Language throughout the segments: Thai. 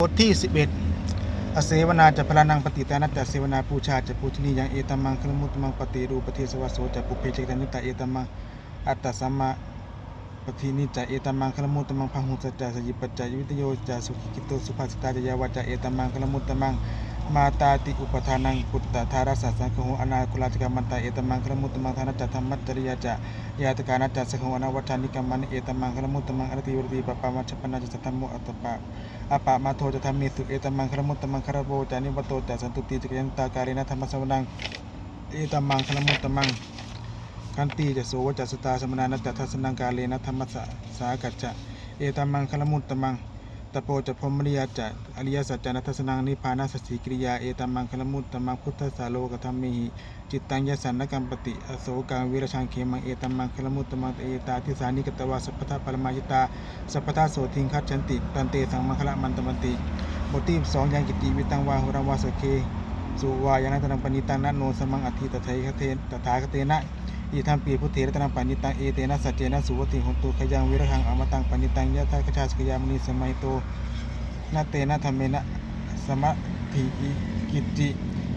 บทที่ 11 อเสวนาจะพลานังปฏิตานัจจะเสวนาปูชาจะปูชนียังเอตมังคลมุตตมังปฏิรูปฏิสวัสโสจะปุเพเจตานุตาเอตมังอัตตสัมมาปฏินิจะเอตมังคลมุตตมังพังหุสจจะสยิปัจจยวิตโยจะสุขิกิโตสุภาสิตาจะยาวาจะเอตมังคลมุตมัง มาตาติอุปทานังปุตตะธารสสะสังคโหอนาคุลาจกรรมันตาเอตมังคลมุตมังธานัจจะธรรมัจริยาจะยาตกานัจจะสกโหอนาวัฏานิกรรมันเอตมังคลมุตมังอรติวรติปปามัชปนาจะสัทธมโมอัตปะอาปะมาโทจะทำมีสุเอตมังครมุตมังคารโบจานิวโตจะสันตุติจักยันตาการินะธรรมสวนังเอตมังครมุตมังคันตีจะโสวจัสตาสมนานัตทัสนังกาเลนะธรรมสสากัจจะเอตมังครมุตมัง ตโปจะพรมริยาจะอริยสัจจานัทสนังนิพานาสสิกิริยาเอตมังครมุตตมังพุทธสาโลกธรรมิหิจิตตังยสันนกัมปติอโศกังวิรชังเขมังเอตมังครมุตตมังเอตาทิสานิกตวาสัพพทาปรมายิตาสัพพทาโสทิงคัจฉันติตันเตสังมังคละมันตมันติบทที่สองยังกิติวิตังวาหุรังวาสเคสุวายานัตนังปณิตังนะโนสมังอธิตถาคเทนตถาคเตนะ อีทัมปีพุทเถรตนังปณิตังเอเตนะสัจเจนะสุวติหนตุขยังวิรหังอมตังปณิตังยะทาคชาสกยามณีสมัยโตนาเตนะธรรมเมนะสมะถิอิกิจิ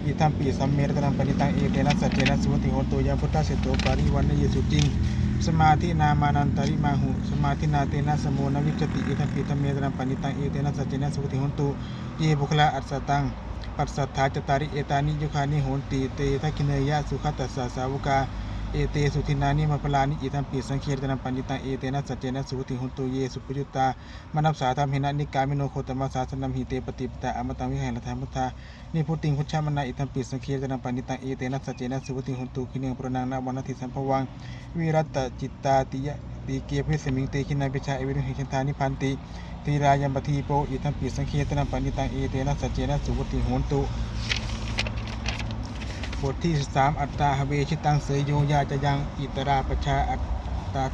อีทัมปีสัมเมรตนังปณิตังเอเตนะสัจเจนะสุวติหนตุยะพุทธเสตโตปาริวันนเยสุจริงสมาธินามานันตริมาหุสมาธินาเตนะสมุนวิจติอิทัมปีธรรมเมตนังปณิตังเอเตนะสัจเจนะสุวติหนตุเยบุคลาอัสสตังปัสสัทธาจตาริเอตานิยุคานิโหนติเตทักขิเนยะสุขตัสสะสาวกา เอเตสุทินานิมาพลานิอิทัมปิสังเคียตนังปันจิตังเอเตนะสัจเจนะสุติหุนตุเยสุปยุตตามนับสาธรรมหินะนิกามิโนโคตมะสาสนัมหิเตปฏิปตะอมตังวิหังละธรรมุทธานิพุติงพุทธามนาอิทัมปิสังเคียตนังปันจิตังเอเตนะสัจเจนะสุติหุนตุคิเนงปรนังนาวันติสัมภวังวิรัตจิตตาติยะติเกียพิสมิงเตคินาปิชาเอวิรุหิชันทานิพันติตีรายัมปทีโปอิทัมปิสังเคียตนังปันจิตังเอเตนะสัจเจนะสุติหุนตุ บทที่สามอัตตาหเวชิตังเสยโยยาจะยังอิตราประชาอัตตา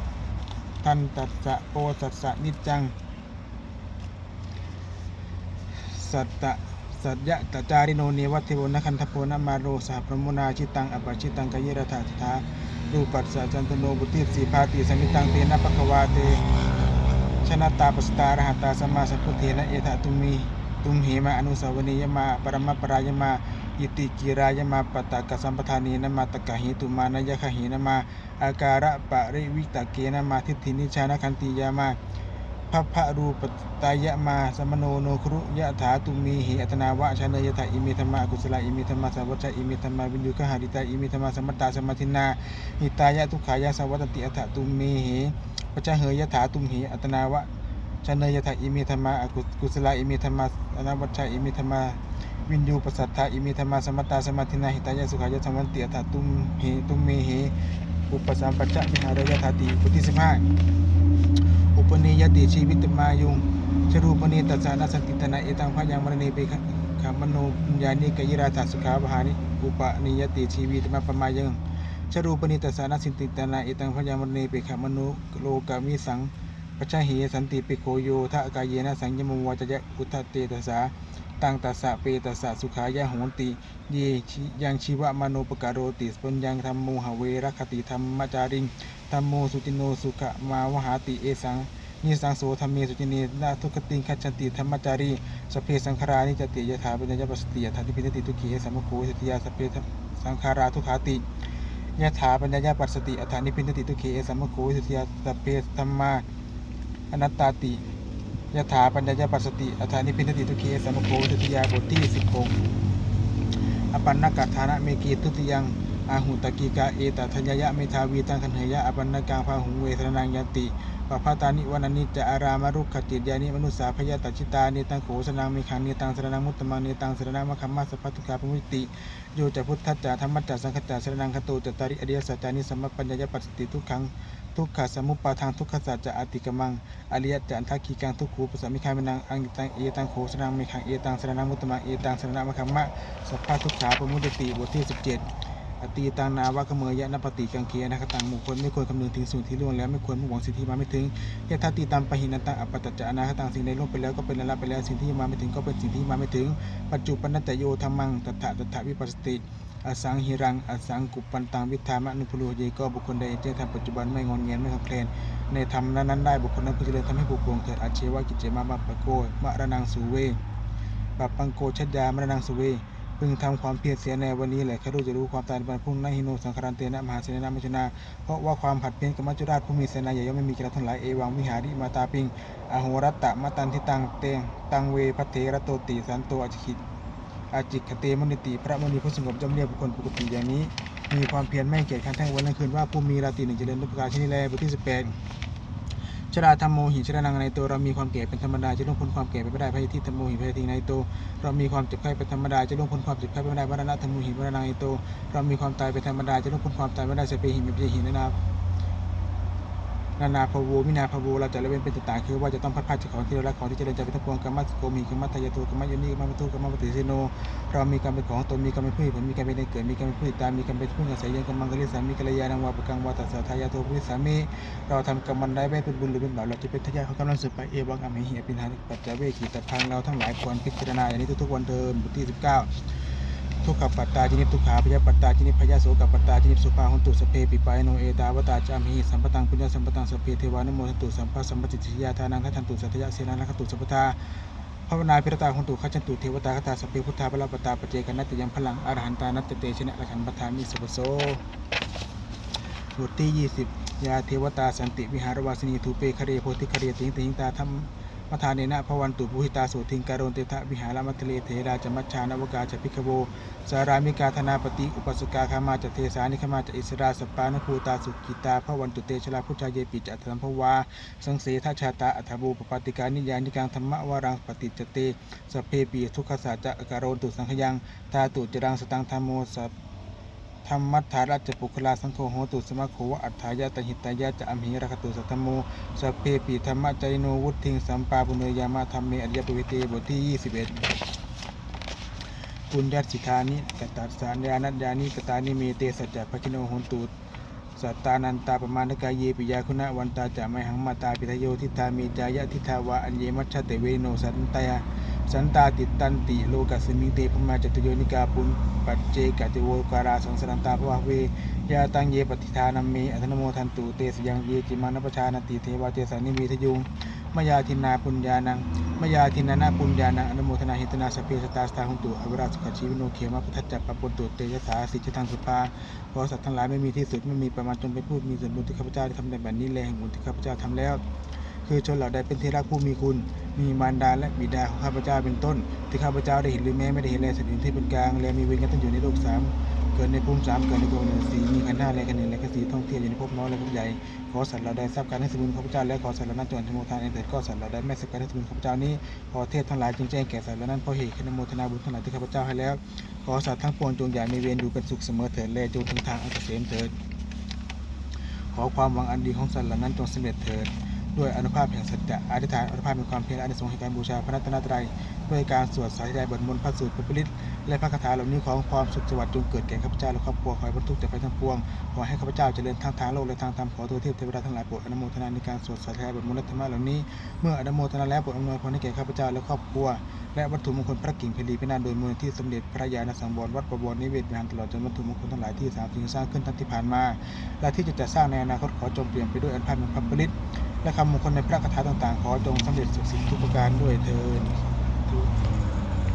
ทันตัสสะโปสัสสะนิจจัง สัตตะสัจยะตจาริโนเนวัตเทโวนะคันทโพนมาโรสหพรหมุนาชิตังอปปชิตังกายรถาสถารูปัสสะจันตโนบุติสีพาติสมิตังเตนะปะควาเตชนะตาปสตารหัตตาสมาสัพพุเทนะเอทะตุมี ตุมเหมาอนุสาวนียมาปรมปรายมาอิติกิรายมาปตกสัมปทานีนมาตกะหิตุมานยะคหินมาอาการะปริวิตเกนมาทิฏฐินิชานคันติยามาพัพพะรูปตายะมาสมโนโนครุยะถาตุมีหิอัตนาวะชนยถาอิมิธรรมะกุศลาอิมิธรรมะสัพพะอิมิธรรมะวิญญูคหาริตาอิมิธรรมะสมตตาสมาธินาหิตายะทุขายะสวัตติอัตถตุมีหิปะจเหยถาตุมหิอัตนาวะ ชนยถาอิมิธรรมาอกุกุศลาอิมิธรรมาอนาวัชชาอิมิธรรมาวินยูปสัทธาอิมิธรรมาสมตตาสมาธินาหิตายะสุขายะสมันติอัตตุมหิตุมเมหิอุปสัมปัจจะมิหารยถาติบทที่สิบห้าอุปนิยติชีวิตมายุงชรูปนิตัสสานาสันติตนาเอตังพยังมรณีเปขขามโนปุญญานิกยิราถาสุขาบหานิอุปนิยติชีวิตมาปมายังชรูปนิตัสสานาสันติตนาเอตังพยังมรณีเปขามโนโลกามิสัง ปัจจหิสันติปิโคโยทะกายเยนะสังยมวัจจะอุทธเตตสาตังตัสสะเปตัสสะสุขายะโหนติ เยชิยังชีวะมโนปการโรติสปุญญังธรรมโมหเวรคติธรรมจาริงธรรมโมสุติโนสุขมาวหาติเอสังนิสังโสธรรมเมสุจินีนาทุกติงคัจฉันติธรรมจารีสเพสังขารานิจติยถาปัญญาปสติยถาทิพินติทุกีสัมมโคสติยาสเพสังขาราทุขาติยถาปัญญาปัสสติอัฏฐานิพินติทุกีสัมมโคสติยาสเพธรรมา อนัตตาติยถาปัญญาปัสสติอัฏฐานิพินติทุเคสมโคทุติยาบทที่สิบหกอปันนกัฏฐานะเมกีทุติยังอาหุตกีกาเอตัทัญญยะเมทาวีตังคันเหยะอปันนกังพาหุงเวทนังยติปภาตานิวันนิจะอารามรุขจิตยานิมนุสสาพยาตชิตาเนตังโขสนังมีขังเนตังสรนังมุตตมังเนตังสรนังมะคัมมาสพัตตุกาปมุติโยจะพุทธัจจะธรรมัจจะสังคจจสรนังคโตจตาริอริยสัจจานิสัมมปัญญายปัสสติทุกขัง ทุกขสมุปปาทางทุกขสัจจะอติกมังอริยจันทักขีกังทุกขูปสมิคามินังอังตังเอตังโขสนังมิขังเอตังสนังมุตตมังเอตังสนังมะคัมมะสัพพะทุกขาปมุตติบทที่17อตีตังนาวะขเมยยะนปฏิกังเคียนะคตังมุคนไม่ควรคำนึงถึงส่วนที่ล่วงแล้วไม่ควรมุ่งหวังสิ่งที่มาไม่ถึงยะทัตติตัมปะหินันตังอปตัจจะอนาคตังสิ่งใดล่วงไปแล้วก็เป็นละละไปแล้วสิ่งที่มาไม่ถึงก็เป็นสิ่งที่มาไม่ถึง ปัจจุปนัตโยธรรมังตถะตถะวิปัสสติ อสังหิรังอสังกุปปันตังวิธามะนุพโลเยก็บุคคลใดเจทำปัจจุบันไม่งอนเงียนไม่คลอนแคลนในธรรมนั้นได้บุคคลนั้นพึงเจริญทำให้ผูกโปร่งเถิดอาเชวะกิจเจมาบัปปะโกมะระนังสูเวปัปปังโกชัญญามรณังสุเวพึงทำความเพียรเสียในวันนี้แหละข้ารู้จะรู้ความตายในวันพรุ่งนั้นหิโนสังคารันเตนะมหาเสนามชนา เพราะว่าความผัดเพี้ยนกับมัจจุราชผู้มีเสนาใหญ่ย่อมไม่มีกราทั้งหลายเอวังวิหาริมาตาปิงอโหรัตตะมะตันทิตังเตงตังเวพัเทระโตติสันโตอจิคิต อาจิกขเตมนิติ พระมณีผู้สงบจำเรียกบุคคลปกติอย่างนี้ มีความเพียรไม่เกียจขันทั้งวันทั้งคืนว่าผู้มีราตรีหนึ่งเจริญรุปการชนิแลบทที่สิบแปดชราธรรมโมหิชรานังในตัวเรามีความแก่เป็นธรรมดาจะล่วงพ้นความแก่ไปไม่ได้พยาธิธรรมโมหิพยาธิในตัวเรามีความเจ็บไข้เป็นธรรมดาจะล่วงพ้นความเจ็บไข้ไปไม่ได้วรณะธรรมโมหิวรณะในตัวเรามีความตายเป็นธรรมดาจะล่วงพ้นความตายไม่ได้เสเปหิมิปยหินานา นานาภโวมินาภโวเราจะละเวนเป็นต่างๆคือว่าจะต้องพัดพาจากของที่เรารักของที่เจริญใจเป็นทั้งปวงกรรมะโกมีกรรมะทายโตกรรมะยนีกรรมะมัตุกรรมะปฏิสิโนเรามีกรรมเป็นของตนมีกรรมเป็นผู้ผลมีกรรมเป็นในเกิดมีกรรมเป็นผู้ติดตามมีกรรมเป็นผู้อาศัยยังกรรมังกริสามีกัลยาณังวาปกังวาตัสสะทายาโทภุริสามีเราทำกรรมันได้ไม่เป็นบุญหรือเป็นบาปเราจะเป็นทายาทของกำลังสืบไปเอวังอเมหิอภินาปัจจเวขีตพังเราทั้งหลายควรพิจารณาอย่างนี้ทุกๆวันเดินบทที่ 19 ทุกขปัตตาจินิทุกขาพยาปัตตาจินิพยาโสกปัตตาจินิสุภาหุนตุสเพปิปายโนเอตาวตาจามหิสัมปตังปุญญสัมปตังสเพเทวานุโมทตุสัมภะสัมปจิตติยาทานังคัทันตุสัตยะเสนานังคันตุสัพพทาภาวนาพิรตาหุนตุขัจจันตุเทวตาคตาสเพพุทธาพระปตาปเจกนัตติยังพลังอรหันตานัตเตชนะละขันปทามิสุปโสบทที่ 20 ยาเทวตาสันติวิหารวาสนีทูเปคเรโพธิคเรติงติงตาธรรม มทานเนนะพวันตุปุหิตาโสทิงการโรนเตทะวิหารมัทเลเทราจมัชชานวกาจพิกโวสารามิกาธนาปฏิอุปสกาคามาจเทสานิคมาจอิสราสปานภูตาสุกิตาพระวันตุเตชลาพุทธาเยปิจัตถัมภวาสังเสทชาตาอัฐบูปปติการนิยานิกังธรรมวารังปฏิจเตสเพปีทุกขสัจจะการโรนตุสังขยังตาตุจรังสตังธรรมโมสัพ ธรรมัทธาราชปุคลาสังโฆโหตุสมะโควะอัฏฐายะตหิตายะจะอมหิรคตุสัทธโมสพเพปีธรรมะใจโนวุฒิงสัมปาปุเนยามะธรรมเมอริยปวิเตบทที่ 21ปุญญสิทธานิกตัสสานยานัญญานิกตานิเมเตสัจจะภคิโนโหนตุ สัตตานันตาปมาณกายเยปิยาคุณะวันตาจะไมหังมาตาปิทโยทิตามีจายะทิทาวะอัญเยมัชชะเตเวโนสันตยาสันตาติตันติโลกัสมิงเตพมาจตุโยนิกาปุณปัจเจกติโวการาสังสรันตาภวะเวยาตังเยปฏิทานัมเมอัตนโมทันตุเตสยังเยจิมานปชานติเทวาเจสานิมีทยุง มยาทินาปุญญานังมยาทินานาปุญญานังอนุโมทนาหิตนาสเพสตาสตาหุนตุอวราสุขชีวิโนเขมาพุทธจักปปนตุเตยสาสิจทังสุภาเพราะสัตว์ทั้งหลายไม่มีที่สุดไม่มีประมาณจนเป็นผู้มีส่วนบุญที่ข้าพเจ้าได้ทำในแบบนี้แลแห่งบุญที่ข้าพเจ้าทำแล้ว คือชนเหล่าใดเป็นที่รักผู้มีคุณ มีมารดาและบิดาของข้าพเจ้าเป็นต้น ที่ข้าพเจ้าได้เห็นหรือแม้ไม่ได้เห็นแลสัตว์อื่นที่เป็นกลาง และมีเวรกันตั้งอยู่ในโลกสามเกิดในภูมิสามเกิดในกองหนึ่งสีมีขันธ์ห้าและขันธ์หนึ่งและขันธ์สีท่องเที่ยวอยู่ในภพน้อยและภพใหญ่ ขอสัตว์เราได้ทราบการให้สมุนข้าพเจ้าและขอสัตว์เหล่านั้นจงอนุโมทนานเถิดก็สัตว์เราได้ไม่ทราบการให้สมุนข้าพเจ้านี้ขอเทพทั้งหลายจงแจ้งแก่สัตว์เหล่านั้นเพราะเหตุอนุโมทนาบุญทั้งหลายที่ข้าพเจ้าให้แล้ว ขอสัตว์ทั้งปวงจงอย่ามีเวรอยู่เป็นสุขเสมอเถิดและจงถึงทางอันเกษมเถิด ขอความหวังอันดีของสัตว์เหล่านั้นจงสำเร็จเถิด ด้วยอนุภาพแห่งสัจจะอธิษฐานอนุภาพแห่งความเพียรและอนิสงส์แห่งการบูชาพระรัตนตรัยด้วยการสวดสาธยายบทมนต์พระสูตรพระปริศและพระคาถาเหล่านี้ของความสุขสวัสดิ์จงเกิดแก่ข้าพเจ้าและครอบครัวขอให้บรรทุกจากไปทั้งปวงขอให้ข้าพเจ้าเจริญทางทางโลกและทางธรรมขอตัวเทพเทวดาทั้งหลายโปรดอนุโมทนาในการสวดสาธยายบทมนต์และธรรมะเหล่านี้ เมื่ออนุโมทนาแล้วโปรดอำนวยพรให้แก่ข้าพเจ้าและครอบครัว และวัตถุมงคลพระกิ่งเพลีพินาศโดยมูลที่สมเด็จพระญาณสังวรวัดประวรนิเวศวิหารตลอดจนวัตถุมงคลทั้งหลายที่สามสิ่งสร้างขึ้นทั้งที่ผ่านมา และที่จะจัดสร้างในอนาคตขอจงเปลี่ยนไปด้วยอันพันธ์พระปริตและคำมงคลในพระคาถาต่างๆ ขอจงสำเร็จสุขสิทธิทุกประการด้วยเถิด